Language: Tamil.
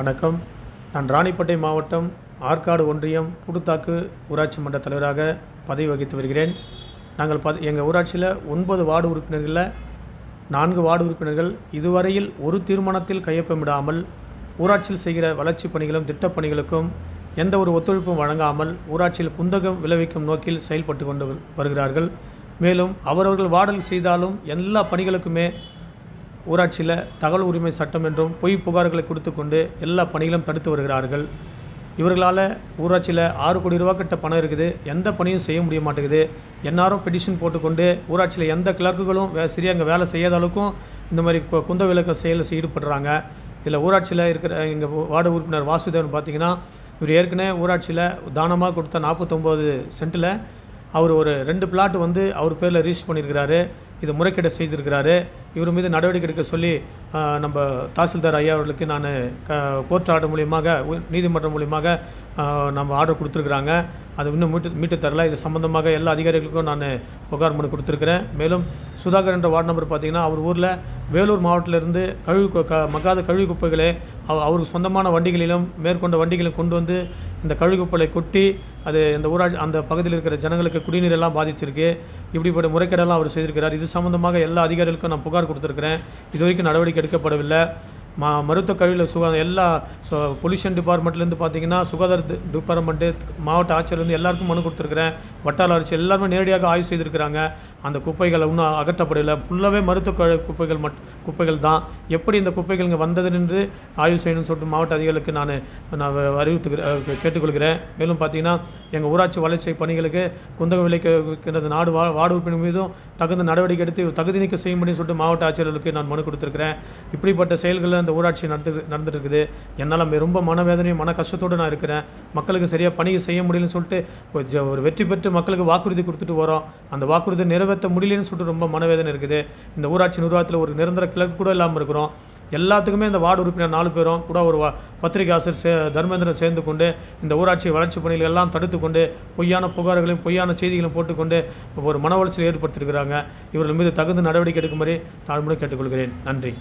வணக்கம். நான் ராணிப்பேட்டை மாவட்டம் ஆற்காடு ஒன்றியம் புடுத்தாக்கு ஊராட்சி மன்ற தலைவராக பதவி வகித்து வருகிறேன். நாங்கள் பத எங்கள் ஊராட்சியில் ஒன்பது வார்டு உறுப்பினர்களில் நான்கு வார்டு உறுப்பினர்கள் இதுவரையில் ஒரு தீர்மானத்தில் கையொப்பமிடாமல் ஊராட்சியில் செய்கிற வளர்ச்சிப் பணிகளும் திட்டப்பணிகளுக்கும் எந்த ஒரு ஒத்துழைப்பும் வழங்காமல் ஊராட்சியில் குந்தகம் விளைவிக்கும் நோக்கில் செயல்பட்டு கொண்டு வருகிறார்கள். மேலும் அவரவர்கள் வார்டில் செய்தாலும் எல்லா பணிகளுக்குமே ஊராட்சியில் தகவல் உரிமை சட்டம் என்றும் பொய் புகார்களை கொடுத்து கொண்டு எல்லா பணிகளும் தடுத்து வருகிறார்கள். இவர்களால் ஊராட்சியில் ஆறு கோடி ரூபா கிட்ட பணம் இருக்குது. எந்த பணியும் செய்ய முடிய மாட்டேங்குது. எல்லாரும் பெட்டிஷன் போட்டுக்கொண்டு ஊராட்சியில் எந்த கிளர்க்குகளும் வே சரியாக அங்கே வேலை செய்யாத அளவுக்கும் இந்த மாதிரி குந்த விளக்க செயலில் ஈடுபடுறாங்க. இதில் ஊராட்சியில் இருக்கிற எங்கள் வார்டு உறுப்பினர் வாசுதேவன் பார்த்தீங்கன்னா இவர் ஏற்கனவே ஊராட்சியில் தானமாக கொடுத்த நாற்பத்தொம்போது சென்ட்டில் அவர் ஒரு ரெண்டு பிளாட் வந்து அவர் பேரில் ரிஜிஸ்டர் பண்ணியிருக்கிறாரு இது முறைகேடு செய்திருக்கிறாரு. இவர் மீது நடவடிக்கை எடுக்க சொல்லி நம்ம தாசில்தார் ஐயா அவர்களுக்கு நான் க கோர்ட் ஆர்டர் மூலியமாக நீதிமன்றம் மூலியமாக நம்ம ஆர்டர் கொடுத்துருக்குறாங்க. அது இன்னும் மீட்டு மீட்டு தரல. இது சம்மந்தமாக எல்லா அதிகாரிகளுக்கும் நான் புகார் மனு கொடுத்துருக்குறேன். மேலும் சுதாகர் என்ற வார்டு நம்பர் பார்த்தீங்கன்னா அவர் ஊரில் வேலூர் மாவட்டத்திலிருந்து கழிவு க மக்காத கழிவு குப்பைகளை அவ- அவருக்கு சொந்தமான வண்டிகளிலும் மேற்கொண்ட வண்டிகளை கொண்டு வந்து இந்த கழிவு குப்பைகளை கொட்டி அது இந்த ஊராட்சி அந்த பகுதியில் இருக்கிற ஜனங்களுக்கு குடிநீர் எல்லாம் பாதிச்சிருக்கு. இப்படிப்பட்ட முறைகேடெல்லாம் அவர் செய்திருக்கிறார். இது சம்மந்தமாக எல்லா அதிகாரிகளுக்கும் நான் புகார் கொடுத்துருக்கிறேன். இது வரைக்கும் நடவடிக்கை எடுக்கப்படவில்லை. மா மருத்துவ கழிவில் சுகா எல்லா பொல்யூஷன் டிபார்ட்மெண்ட்லேருந்து பார்த்தீங்கன்னா சுகாதார டிபார்ட்மெண்ட்டு மாவட்ட ஆட்சியர்லேருந்து எல்லாருக்கும் மனு கொடுத்துருக்குறேன். வட்டார ஆட்சி எல்லாருமே நேரடியாக ஆய்வு செய்திருக்கிறாங்க. அந்த குப்பைகளை இன்னும் அகற்றப்படலை. ஃபுல்லாகவே மருத்துவ குப்பைகள் மட் குப்பைகள் தான். எப்படி இந்த குப்பைகள் இங்கே வந்தது என்று ஆய்வு செய்யணும்னு சொல்லிட்டு மாவட்ட அதிகாரிகளுக்கு நான் நான் அறிவித்துக்கிறேன் கேட்டுக்கொள்கிறேன். மேலும் பார்த்தீங்கன்னா எங்கள் ஊராட்சி வளர்ச்சி பணிகளுக்கு குந்தக விலைக்கு நாடு வா வார்டு உறுப்பினர் மீதும் தகுந்த நடவடிக்கை எடுத்து தகுதி நீக்கம் செய்யும்படி சொல்லிட்டு மாவட்ட ஆட்சியர்களுக்கு நான் மனு கொடுத்துருக்கிறேன். இப்படிப்பட்ட செயல்களில் அந்த ஊராட்சி நடந்து நடந்துட்டு இருக்குது. என்னால் ரொம்ப மனவேதனையும் மன கஷ்டத்தோடு நான் இருக்கிறேன். மக்களுக்கு சரியாக பணி செய்ய முடியலன்னு சொல்லிட்டு ஒரு வெற்றி பெற்று மக்களுக்கு வாக்குறுதி கொடுத்துட்டு வரோம். அந்த வாக்குறுதி நிறைவேற்ற முடியலன்னு சொல்லிட்டு ரொம்ப மனவேதனை இருக்குது. இந்த ஊராட்சி நிர்வாகத்தில் ஒரு நிரந்தர கிழக்கு கூட இல்லாமல் இருக்கிறோம். எல்லாத்துக்குமே இந்த வார்டு உறுப்பினர் நாலு பேரும் கூட ஒரு பத்திரிகை ஆசிரியர் சே தர்மேந்திரன் சேர்ந்து கொண்டு இந்த ஊராட்சி வளர்ச்சி பணிகள் எல்லாம் தடுத்து கொண்டு பொய்யான புகார்களையும் பொய்யான செய்திகளையும் போட்டுக்கொண்டு ஒரு மன உளைச்சலை ஏற்படுத்தியிருக்கிறாங்க. இவர்கள் மீது தகுந்த நடவடிக்கை எடுக்கும்படி தாழ்மையுடன் கேட்டுக்கொள்கிறேன். நன்றி.